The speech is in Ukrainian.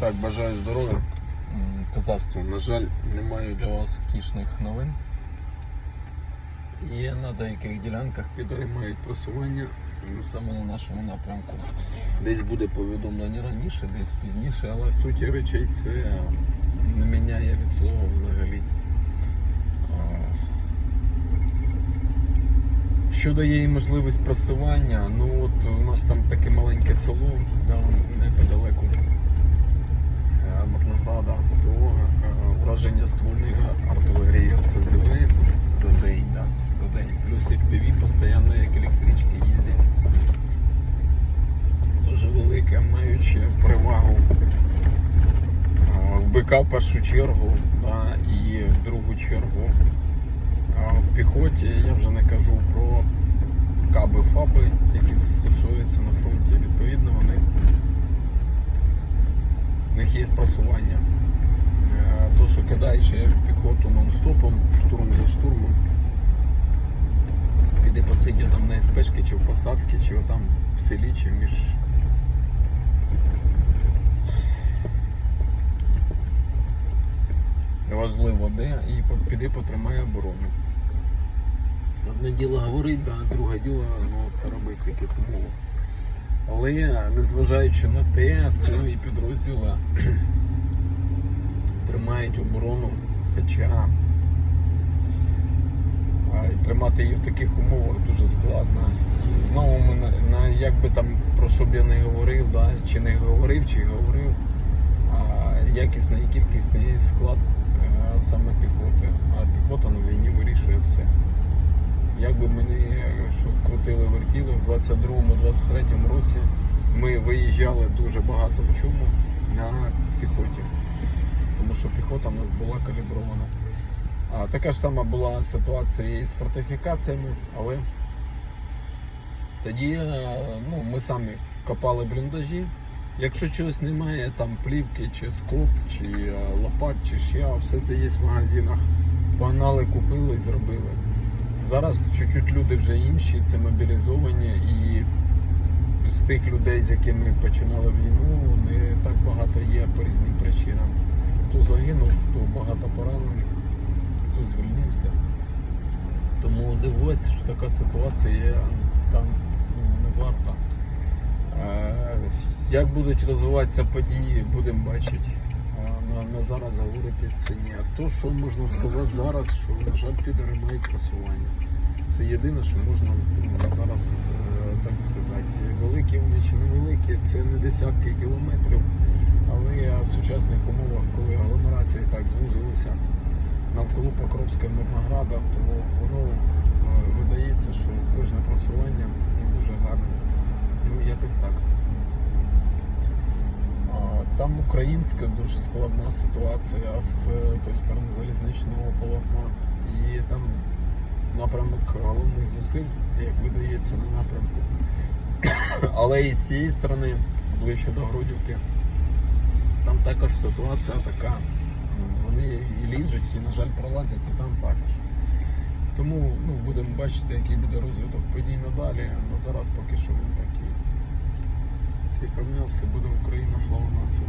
Так, бажаю здоров'я. Казацтво, на жаль, не маю для вас втішних новин. Є на деяких ділянках підори мають просування саме на нашому напрямку. Десь буде повідомлення раніше, десь пізніше, але суті речей це не міняє від слова взагалі. Що дає їй можливість просування? Ну от у нас там таке маленьке село, там неподалеку Мирнограда, то е, враження ствольної артилерії РСЗВ за день, да, за день. Плюс FPV постійно як електрички їздять. Дуже велике, маючи перевагу е, в БК в першу чергу, да, і в другу чергу а в піхоті я вже не кажу про каби ФАБи, які застосовуються на фронті. Відповідно, вони є просування. Е, То, що кидаючи піхоту нон-стопом, штурм за штурмом, піди посидя там на СПшки чи в посадки, чи отам в селі, чи між. Неважливо де, і по- піди потримай оборону. Одне діло говорить, а друге діло ну, це робити в таких умовах. Але незважаючи на те, сили і підрозділи тримають оборону, хоча тримати її в таких умовах дуже складно. І знову ми на, на як би там про що б я не говорив, да, чи не говорив, чи говорив, а, якісний і кількісний склад е, саме піхоти. А піхота на війні вирішує все. Як би мені що крутили, вертіли в 22-23 році, ми виїжджали дуже багато в чому на піхоті. Тому що піхота в нас була калібрована. А така ж сама була ситуація і з фортифікаціями, але тоді е, ну, ми самі копали бліндажі. Якщо чогось немає, там плівки, чи скоп, чи е, лопат, чи ще, все це є в магазинах. Погнали, купили і зробили. Зараз чуть-чуть люди вже інші, це мобілізовані, і з тих людей, з якими починали війну, не так багато є по різним причинам. Хто загинув, хто багато поранених, хто звільнився. Тому дивуватися, що така ситуація є, там ну, не варта. Е, Як будуть розвиватися події, будемо бачити. На, зараз говорити це ні. А то, що можна сказати зараз, що, на жаль, підори мають просування. Це єдине, що можна ну, зараз е, так сказати. Великі вони чи невеликі, це не десятки кілометрів. Але в сучасних умовах, коли агломерація так звузилася навколо Покровська Мирнограда, то воно е, видається, що кожне просування не дуже гарне. Ну, якось так. Там українська дуже складна ситуація з е, тої сторони залізничного полотна. І там напрямок головних зусиль, як видається, на напрямку. Але і з цієї сторони, ближче до Грудівки, там також ситуація така. Вони і лізуть, і, на жаль, пролазять, і там також. Тому ну, будемо бачити, який буде розвиток подій надалі. На зараз поки що він такий. Всіх обняв, буде Україна, слава нації.